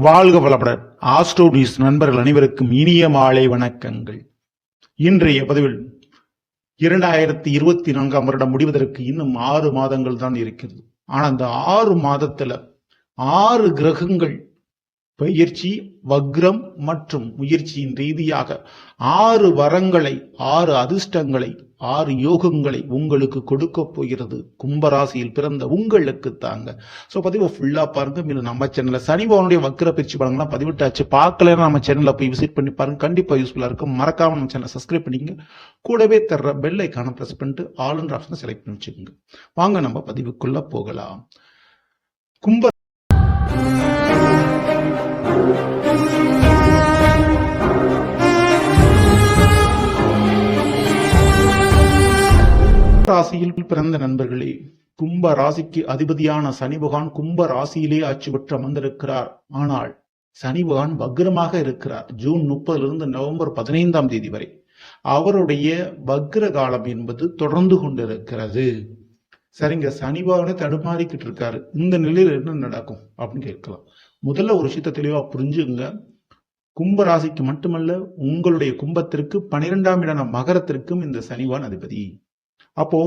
வாழ்க வளமுடன். Astro news நண்பர்கள் அனைவருக்கும் இனிய மாலை வணக்கங்கள். இன்றைய பதிவில் இரண்டாயிரத்தி இருபத்தி நான்காம் வருடம் முடிவதற்கு இன்னும் ஆறு மாதங்கள் தான் இருக்கிறது. ஆனால் அந்த ஆறு மாதத்துல ஆறு கிரகங்கள் பயிற்சி வக்ரம் மற்றும் முயற்சியின் ரீதியாக ஆறு வரங்களை ஆறு அதிர்ஷ்டங்களை ஆறு யோகங்களை உங்களுக்கு கொடுக்க போகிறது. கும்பராசியில் பிறந்த உங்களுக்கு தாங்க. ஸோ பதிவை ஃபுல்லாக பாருங்க. மேலும் நம்ம சேனலில் சனி பவனுடைய வக்ர பயிற்சி பலன்கள்லாம் பதிவிட்டாச்சு. பார்க்கலன்னா நம்ம சேனலில் போய் விசிட் பண்ணி பாருங்க. கண்டிப்பாக யூஸ்ஃபுல்லாக இருக்கும். மறக்காம நம்ம சேனலை சப்ஸ்கிரைப் பண்ணிங்க கூடவே தர்ற பெல் ஐக்கான பண்ணிட்டு ஆல் ஆப்ஷனை செலக்ட் பண்ணி வச்சுக்கோங்க. வாங்க நம்ம பதிவுக்குள்ளே போகலாம். கும்ப ராசியில் பிறந்த நண்பர்களே கும்ப ராசிக்கு அதிபதியான சனி பகவான் கும்ப ராசியிலே ஆட்சி பெற்று அமர்ந்திருக்கிறார். ஆனால் சனி பகவான் வக்ரமாக இருக்கிறார். ஜூன் முப்பதிலிருந்து நவம்பர் பதினைந்தாம் தேதி வரை. அவருடைய வக்ர காலம் என்பது தொடர்ந்து கொண்டிருக்கிறது. சரிங்க சனி பகவானே தடுமாறிக்கிட்டு இருக்காரு. இந்த நிலையில் என்ன நடக்கும் அப்படின்னு கேட்கலாம். முதல்ல ஒரு விஷயத்த தெளிவா புரிஞ்சுங்க. கும்ப ராசிக்கு மட்டுமல்ல உங்களுடைய கும்பத்திற்கு பனிரெண்டாம் இடான மகரத்திற்கும் இந்த சனிவான் அதிபதி. அப்போ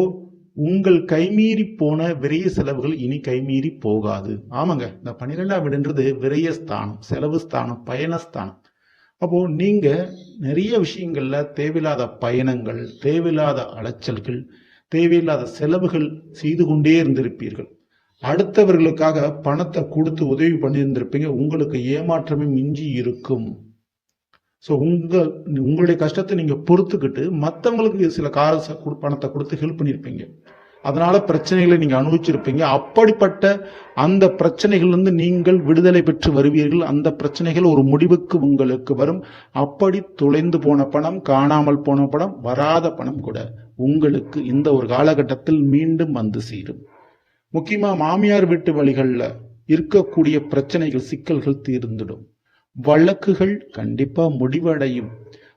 உங்கள் கைமீறி போன விரைய செலவுகள் இனி கைமீறி போகாது. ஆமாங்க இந்த பன்னிரெண்டாம் வீடுன்றது விரைய ஸ்தானம் செலவு ஸ்தானம் பயணஸ்தானம் அப்போ நீங்க நிறைய விஷயங்கள்ல தேவையில்லாத பயணங்கள் தேவையில்லாத அலைச்சல்கள் தேவையில்லாத செலவுகள் செய்து கொண்டே இருந்திருப்பீர்கள். அடுத்தவர்களுக்காக பணத்தை கொடுத்து உதவி பண்ணியிருந்திருப்பீங்க. உங்களுக்கு ஏமாற்றமே மிஞ்சி இருக்கும். ஸோ உங்கள் உங்களுடைய கஷ்டத்தை நீங்கள் பொறுத்துக்கிட்டு மற்றவங்களுக்கு சில கார பணத்தை கொடுத்து ஹெல்ப் பண்ணியிருப்பீங்க அதனால பிரச்சனைகளை நீங்கள் அனுபவிச்சிருப்பீங்க. அப்படிப்பட்ட அந்த பிரச்சனைகள்லேருந்து நீங்கள் விடுதலை பெற்று வருவீர்கள். அந்த பிரச்சனைகள் ஒரு முடிவுக்கு உங்களுக்கு வரும். அப்படி தொலைந்து போன பணம் காணாமல் போன பணம் வராத பணம் கூட உங்களுக்கு இந்த ஒரு காலகட்டத்தில் மீண்டும் வந்து சேரும். முக்கியமாக மாமியார் வீட்டு வழிகளில் இருக்கக்கூடிய பிரச்சனைகள் சிக்கல்கள் தீர்ந்துடும். வழக்குகள் கண்டிப்பா முடிவடையும்.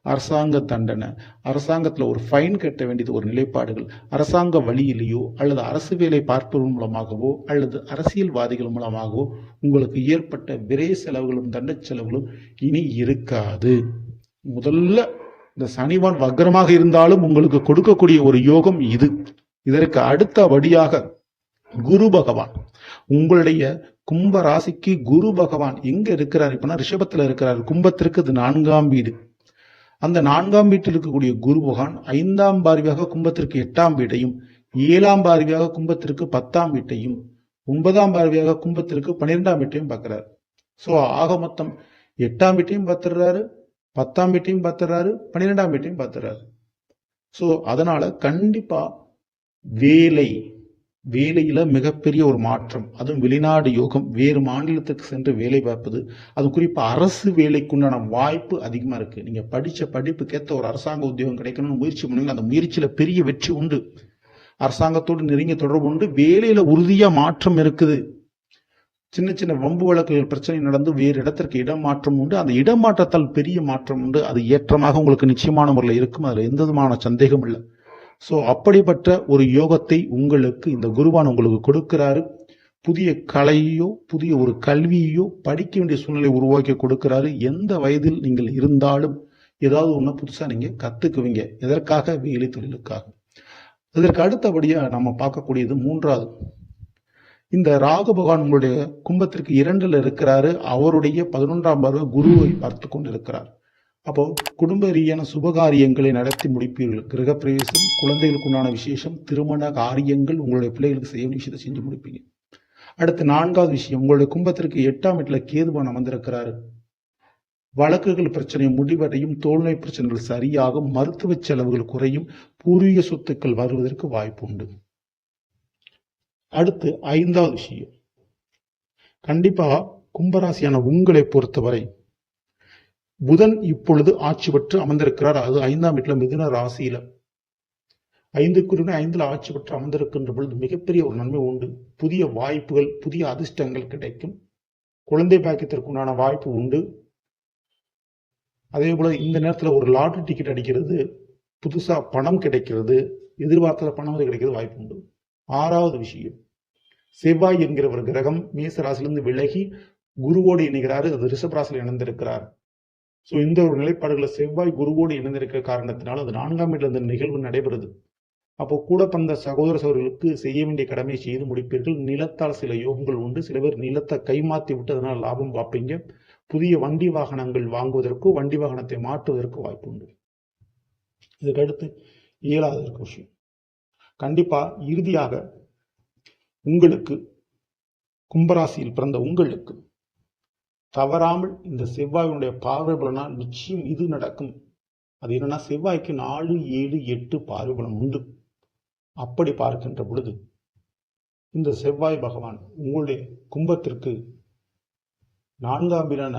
அரசாங்க தண்டனை. அரசாங்கத்தில் ஒரு ஃபைன் கட்ட வேண்டியது ஒரு நிலைப்பாடுகள். அரசாங்க வழியிலேயோ அல்லது அரசு வேலை பார்ப்பவர்கள் மூலமாகவோ அல்லது அரசியல்வாதிகள் மூலமாகவோ உங்களுக்கு ஏற்பட்ட விரை செலவுகளும் தண்ட செலவுகளும் இனி இருக்காது. முதல்ல இந்த சனிவான் வக்ரமாக இருந்தாலும் உங்களுக்கு கொடுக்கக்கூடிய ஒரு யோகம் இது. இதற்கு அடுத்தபடியாக குரு பகவான் உங்களுடைய கும்ப ராசிக்கு குரு பகவான் எங்க இருக்கிறார்? இப்பனா ரிஷபத்துல இருக்கிறார். கும்பத்திற்கு அது நான்காம் வீடு. அந்த நான்காம் வீட்டில் இருக்கக்கூடிய குரு பகவான் ஐந்தாம் பார்வையாக கும்பத்திற்கு எட்டாம் வீட்டையும் ஏழாம் பார்வையாக கும்பத்திற்கு பத்தாம் வீட்டையும் ஒன்பதாம் பார்வையாக கும்பத்திற்கு பன்னிரெண்டாம் வீட்டையும் பார்க்கிறார். சோ ஆக மொத்தம் எட்டாம் வீட்டையும் பார்த்துடுறாரு பத்தாம் வீட்டையும் பார்த்துடுறாரு பன்னிரெண்டாம் வீட்டையும் பார்த்துடுறாரு. சோ அதனால கண்டிப்பா வேலை வேலையில் மிகப்பெரிய ஒரு மாற்றம். அதுவும் வெளிநாடு யோகம் வேறு மாநிலத்துக்கு சென்று வேலை பார்ப்பது அது குறிப்பாக அரசு வேலைக்குண்டான வாய்ப்பு அதிகமாக இருக்குது நீங்கள் படித்த படிப்புக்கேத்த ஒரு அரசாங்க உத்தியோகம் கிடைக்கணும்னு முயற்சி பண்ணுவீங்க அந்த முயற்சியில் பெரிய வெற்றி உண்டு. அரசாங்கத்தோடு நெருங்கிய தொடர்பு உண்டு. வேலையில் உறுதியாக மாற்றம் இருக்குது. சின்ன சின்ன வம்பு வழக்குகள் பிரச்சனை நடந்து வேறு இடத்திற்கு இடம் உண்டு. அந்த இடமாற்றத்தால் பெரிய மாற்றம் உண்டு. அது ஏற்றமாக உங்களுக்கு நிச்சயமான முறையில் இருக்கும். அதில் எந்த விதமான சந்தேகம் இல்லை. ஸோ அப்படிப்பட்ட ஒரு யோகத்தை உங்களுக்கு இந்த குருவான் உங்களுக்கு கொடுக்கிறாரு. புதிய கலையோ புதிய ஒரு கல்வியையோ படிக்க வேண்டிய சூழ்நிலை உருவாக்கி கொடுக்கிறாரு. எந்த வயதில் நீங்கள் இருந்தாலும் ஏதாவது ஒன்று புதுசாக நீங்கள் கற்றுக்குவீங்க எதற்காக? வேலை தொழிலுக்காக இதற்கு அடுத்தபடியாக நம்ம பார்க்கக்கூடியது மூன்றாவது. இந்த ராகு பகவான் உங்களுடைய கும்பத்திற்கு இரண்டில் இருக்கிறாரு. அவருடைய பதினொன்றாம் பருவ குருவை பார்த்து கொண்டிருக்கிறார். அப்போ குடும்ப ரீதியான சுபகாரியங்களை நடத்தி முடிப்பீர்கள். கிரகப்பிரவேசம் குழந்தைகளுக்கு உண்டான விசேஷம் திருமண காரியங்கள் உங்களுடைய பிள்ளைகளுக்கு செய்ய விஷயத்தை செஞ்சு முடிப்பீங்க. அடுத்து நான்காவது விஷயம் உங்களுடைய கும்பத்திற்கு எட்டாம் வீட்டுல கேதுபான் அமர்ந்திருக்கிறாரு. வழக்குகள் பிரச்சனை முடிவடையும் தோல்நோய் பிரச்சனைகள் சரியாகும் மருத்துவ செலவுகள் குறையும் பூர்வீக சொத்துக்கள் வருவதற்கு வாய்ப்பு உண்டு அடுத்து ஐந்தாவது விஷயம். கண்டிப்பாக கும்பராசியான உங்களை பொறுத்தவரை புதன் இப்பொழுது ஆட்சி பெற்று அமர்ந்திருக்கிறார். அது ஐந்தாம் வீட்டில் மிதுன ராசியில. ஐந்துக்குரிய ஐந்துல ஆட்சி பெற்று அமர்ந்திருக்கின்ற பொழுது மிகப்பெரிய ஒரு நன்மை உண்டு. புதிய வாய்ப்புகள் புதிய அதிர்ஷ்டங்கள் கிடைக்கும். குழந்தை பாக்கியத்திற்குண்டான வாய்ப்பு உண்டு. அதே போல இந்த நேரத்தில் ஒரு லாட்ரி டிக்கெட் அடிக்கிறது புதுசா பணம் கிடைக்கிறது எதிர்பார்த்த பணம் வந்து கிடைக்கிறது வாய்ப்பு உண்டு. ஆறாவது விஷயம் செவ்வாய் என்கிற ஒரு கிரகம் மேசராசிலிருந்து விலகி குருவோடு இணைகிறார். அது ரிஷபராசியில் இணைந்திருக்கிறார். ஸோ இந்த ஒரு நிலைப்பாடுகளை செவ்வாய் குருவோடு இணைந்திருக்கிற காரணத்தினால் அது நான்காம் வீட்டில் இந்த நிகழ்வு நடைபெறுது. அப்போ கூட பிறந்த சகோதர சகோதரர்களுக்கு செய்ய வேண்டிய கடமையை செய்து முடிப்பீர்கள். நிலத்தால் சில யோகங்கள் உண்டு. சில பேர் நிலத்தை கைமாத்தி விட்டு அதனால் லாபம் பார்ப்பீங்க. புதிய வண்டி வாகனங்கள் வாங்குவதற்கோ வண்டி வாகனத்தை மாற்றுவதற்கு வாய்ப்பு உண்டு. இதுக்கடுத்து இயலாத இருக்க விஷயம். கண்டிப்பா இறுதியாக உங்களுக்கு கும்பராசியில் பிறந்த உங்களுக்கு தவறாமல் இந்த செவ்வாயினுடைய பார்வை பலனால் நிச்சயம் இது நடக்கும். அது என்னன்னா செவ்வாய்க்கு நாலு ஏழு எட்டு பார்வை பலம் உண்டு. அப்படி பார்க்கின்ற பொழுது இந்த செவ்வாய் பகவான் உங்களுடைய கும்பத்திற்கு நான்காம் வீடான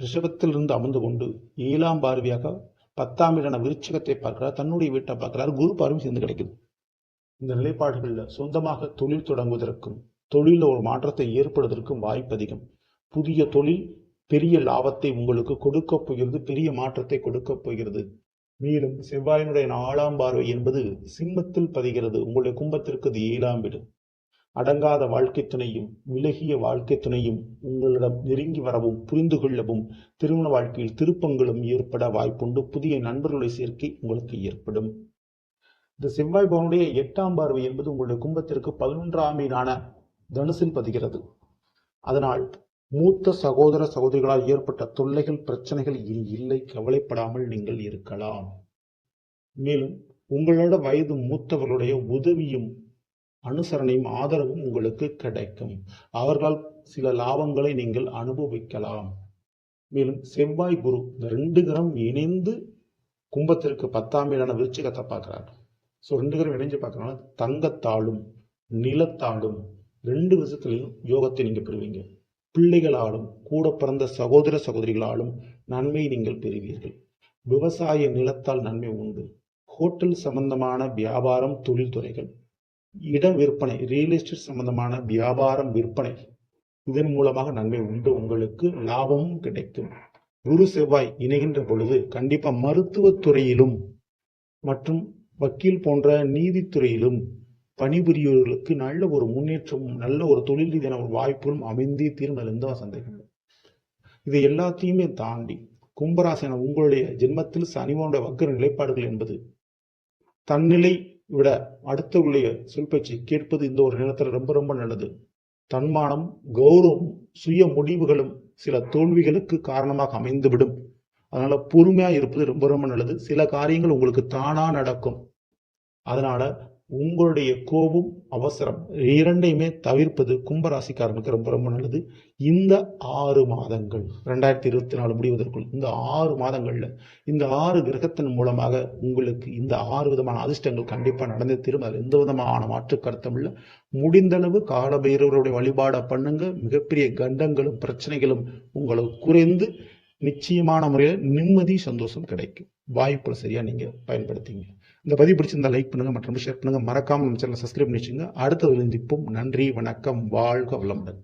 ரிஷபத்திலிருந்து அமர்ந்து கொண்டு ஏழாம் பார்வையாக பத்தாம் வீடான விருச்சகத்தை பார்க்கிறார் தன்னுடைய வீட்டை பார்க்கிறார் குரு பார்வையும் சேர்ந்து கிடைக்குது. இந்த நிலைப்பாடுகளில் சொந்தமாக தொழில் தொடங்குவதற்கும் தொழிலில் ஒரு மாற்றத்தை ஏற்படுவதற்கும் வாய்ப்பு அதிகம். புதிய தொழில் பெரிய லாபத்தை உங்களுக்கு கொடுக்க போகிறது பெரிய மாற்றத்தை கொடுக்க போகிறது. மேலும் செவ்வாயினுடைய நாலாம் பார்வை என்பது சிம்மத்தில் பதிகிறது. உங்களுடைய கும்பத்திற்கு அது ஏழாம் வீடு. அடங்காத வாழ்க்கை துணையும் விலகிய வாழ்க்கை துணையும் உங்களிடம் நெருங்கி வரவும் புரிந்து கொள்ளவும் திருமண வாழ்க்கையில் திருப்பங்களும் ஏற்பட வாய்ப்புண்டு. புதிய நண்பர்களுடைய சேர்க்கை உங்களுக்கு ஏற்படும். இந்த செவ்வாய் பவனுடைய எட்டாம் பார்வை என்பது உங்களுடைய கும்பத்திற்கு பதினொன்றாம் வீடான தனுசில் பதிகிறது. அதனால் மூத்த சகோதர சகோதரிகளால் ஏற்பட்ட தொல்லைகள் பிரச்சனைகள் இனி இல்லை. கவலைப்படாமல் நீங்கள் இருக்கலாம். மேலும் உங்களோட வயது மூத்தவர்களுடைய உதவியும் அனுசரணையும் ஆதரவும் உங்களுக்கு கிடைக்கும். அவர்களால் சில லாபங்களை நீங்கள் அனுபவிக்கலாம். மேலும் செவ்வாய் குரு இந்த ரெண்டு கிரம் இணைந்து கும்பத்திற்கு பத்தாம் வீடான விருச்சிகத்தை பார்க்கிறார். ஸோ ரெண்டு கிரம் இணைஞ்சு பார்க்கறனால தங்கத்தாலும் நிலத்தாலும் ரெண்டு விஷயத்திலையும் யோகத்தை நீங்கள் பெறுவீங்க. பிள்ளைகளாலும் கூட பிறந்த சகோதர சகோதரிகளாலும் நன்மை நீங்கள் பெறுவீர்கள். விவசாய நிலத்தால் நன்மை உண்டு. ஹோட்டல் சம்பந்தமான வியாபாரம் தொழில்துறைகள் இட விற்பனை ரியல் எஸ்டேட் சம்பந்தமான வியாபாரம் விற்பனை. இதன் மூலமாக நன்மை உண்டு. உங்களுக்கு லாபமும் கிடைக்கும். குரு செவ்வாய் இணைகின்ற பொழுது கண்டிப்பா மருத்துவத் துறையிலும் மற்றும் வக்கீல் போன்ற நீதித்துறையிலும் பணிபுரியவர்களுக்கு நல்ல ஒரு முன்னேற்றமும் நல்ல ஒரு தொழில் ரீதியான ஒரு வாய்ப்புகளும் அமைந்தே தீரும் அதில் எந்த சந்தேகம். இது எல்லாத்தையுமே தாண்டி கும்பராசன உங்களுடைய ஜென்மத்தில் சனிவனுடைய வக்கர நிலைப்பாடுகள் என்பது தன்னிலை விட அடுத்தவர்களுடைய சொல் பேச்சை கேட்பது இந்த ஒரு நேரத்தில் ரொம்ப ரொம்ப நல்லது. தன்மானம் கௌரவம் சுய முடிவுகளும் சில தோல்விகளுக்கு காரணமாக அமைந்துவிடும். அதனால பொறுமையா இருப்பது ரொம்ப ரொம்ப நல்லது. சில காரியங்கள் உங்களுக்கு தானா நடக்கும். அதனால உங்களுடைய கோபம் அவசரம் இரண்டையுமே தவிர்ப்பது கும்பராசிக்காரனுக்கு ரொம்ப ரொம்ப நல்லது. இந்த ஆறு மாதங்கள் ரெண்டாயிரத்தி இருபத்தி நாலு முடிவதற்குள் இந்த ஆறு மாதங்கள்ல இந்த ஆறு கிரகத்தின் மூலமாக உங்களுக்கு இந்த ஆறு விதமான அதிர்ஷ்டங்கள் கண்டிப்பா நடந்து தீரும் அதில் எந்த விதமான மாற்று கருத்தும் இல்லை. முடிந்தளவு காலபைரவருடைய வழிபாடை பண்ணுங்க. மிகப்பெரிய கண்டங்களும் பிரச்சனைகளும் உங்களுக்கு குறைந்து நிச்சயமான முறையில் நிம்மதி சந்தோஷம் கிடைக்கும். வாய்ப்புகளை சரியா நீங்க பயன்படுத்திங்க. இந்த பதிவு பிடிச்சிருந்தா லைக் பண்ணுங்க மற்றும் ஷேர் பண்ணுங்க. மறக்காம நம்ம சேனலை சப்ஸ்கிரைப் பண்ணி வச்சுங்க அடுத்த விழுந்திப்போம் நன்றி வணக்கம் வாழ்க வளமுடன்.